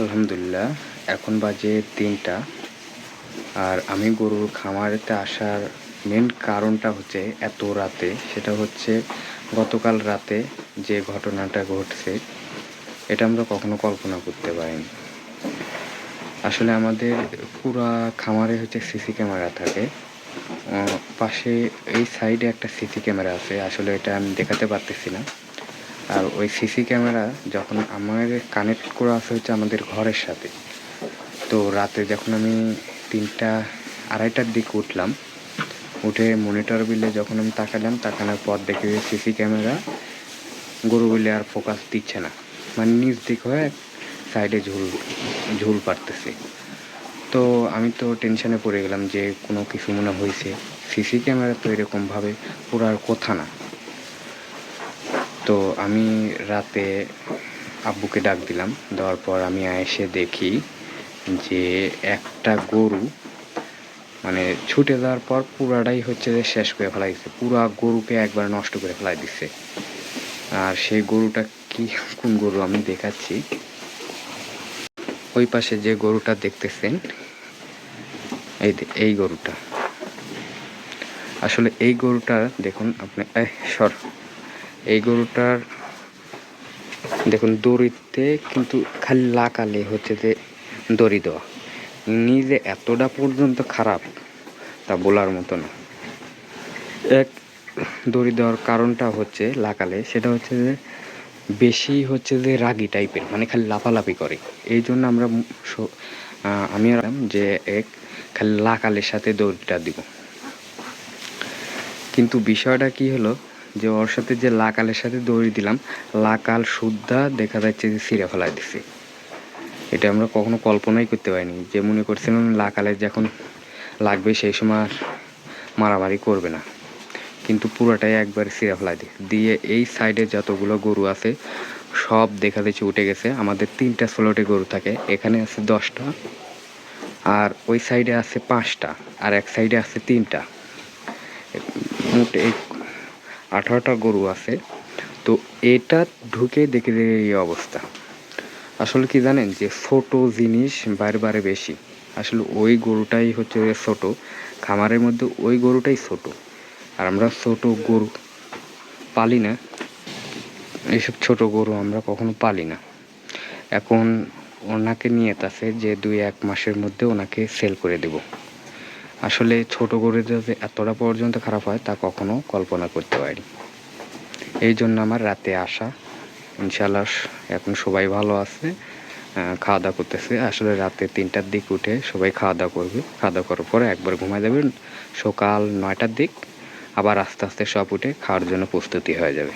আলহামদুলিল্লাহ, এখন বাজে তিনটা। আর আমি গরুর খামারেতে আসার মেন কারণটা হচ্ছে এত রাতে, সেটা হচ্ছে গতকাল রাতে যে ঘটনাটা ঘটছে, এটা আমরা কখনো কল্পনা করতে পারিনি। আসলে আমাদের পুরা খামারে হচ্ছে সিসি ক্যামেরা থাকে। পাশে এই সাইডে একটা সিসি ক্যামেরা আছে, আসলে এটা আমি দেখাতে পারতেছি না। আর ওই সিসি ক্যামেরা যখন আমার কানেক্ট করা আছে হচ্ছে আমাদের ঘরের সাথে। তো রাতে যখন আমি তিনটা, আড়াইটার দিকে উঠলাম, উঠে মনিটর বিলে যখন আমি তাকালাম, তাকানোর পর দেখি সিসি ক্যামেরা গরু বিলে আর ফোকাস দিচ্ছে না। মানে নিচ দিক হয়ে সাইডে ঝুল ঝুল পারতেছে তো আমি তো টেনশনে পড়ে গেলাম যে কোনো কিছু মনে হয়েছে সিসি ক্যামেরা তো এরকমভাবে পুরার কথা না। তো আমি রাতে আব্বুকে ডাক দিলাম। দেওয়ার পর আমি এসে দেখি যে একটা গরু মানে ছুটে যাওয়ার পর পুরাটাই হচ্ছে যে শেষ করে ফেলাইছে। পুরা গরুকে একবার নষ্ট করে ফেলাই দিচ্ছে আর সেই গরুটা কি, কোন গরু আমি দেখাচ্ছি? ওই পাশে যে গরুটা দেখতেছেন, এই এই গরুটা। আসলে এই গরুটা, দেখুন আপনি সর। এই গরুটার, দেখুন, দড়িতে কিন্তু খালি লাকালে হচ্ছে যে দড়ি দেওয়া। নিজে এতটা পর্যন্ত খারাপ তা বলার মতো না। এক, দড়ি দেওয়ার কারণটা হচ্ছে লাকালে, সেটা হচ্ছে যে বেশি হচ্ছে যে রাগি টাইপের মানে খালি লাফালাফি করে। এই জন্য আমরা আমি যে এক, খালি লাকালের সাথে দড়িটা দিব। কিন্তু বিষয়টা কি হলো যে ওর সাথে যে লাকালের সাথে দড়ি দিলাম, লাকাল সুদ্ধা দেখা যাচ্ছে যে ছিঁড়ে ফেলাই দিছে। এটা আমরা কখনো কল্পনাই করতে পারিনি যে মনে করছিলাম লাকালে যখন লাগবে সেই সময় মারামারি করবে না। কিন্তু পুরোটাই একবার ছিঁড়ে ফেলাই দিয়ে দিয়ে এই সাইডে যতগুলো গরু আছে, সব দেখা যাচ্ছে উঠে গেছে। আমাদের তিনটা স্লটে গরু থাকে, এখানে আছে দশটা আর ওই সাইডে আছে পাঁচটা আর এক সাইডে আছে তিনটা। মোট এই আঠারোটা গরু আছে। তো এটা ঢুকে দেখে দেখে এই অবস্থা। আসলে কি জানেন যে ছোট জিনিস বারে বেশি। আসলে ওই গরুটাই হচ্ছে ছোট, খামারের মধ্যে ওই গরুটাই ছোট। আর আমরা ছোট গরু পালি না। এইসব ছোট গরু আমরা কখনো পালি না। এখন ওনাকে নিয়ে আছে যে দুই এক মাসের মধ্যে ওনাকে সেল করে দেব। আসলে ছোট গরু যে এতটা পর্যন্ত খারাপ হয়, তা কখনো কল্পনা করতে পারি এই জন্য আমার রাতে আসা ইনশাল্লাহ এখন সবাই ভালো আছে খাওয়া দাওয়া করতেছে। আসলে রাতে তিনটার দিক উঠে সবাই খাওয়া দাওয়া করবে। খাওয়া দাওয়া করার পরে একবার ঘুমায় যাবেন সকাল নয়টার দিক আবার আস্তে আস্তে সব উঠে খাওয়ার জন্য প্রস্তুতি হয়ে যাবে।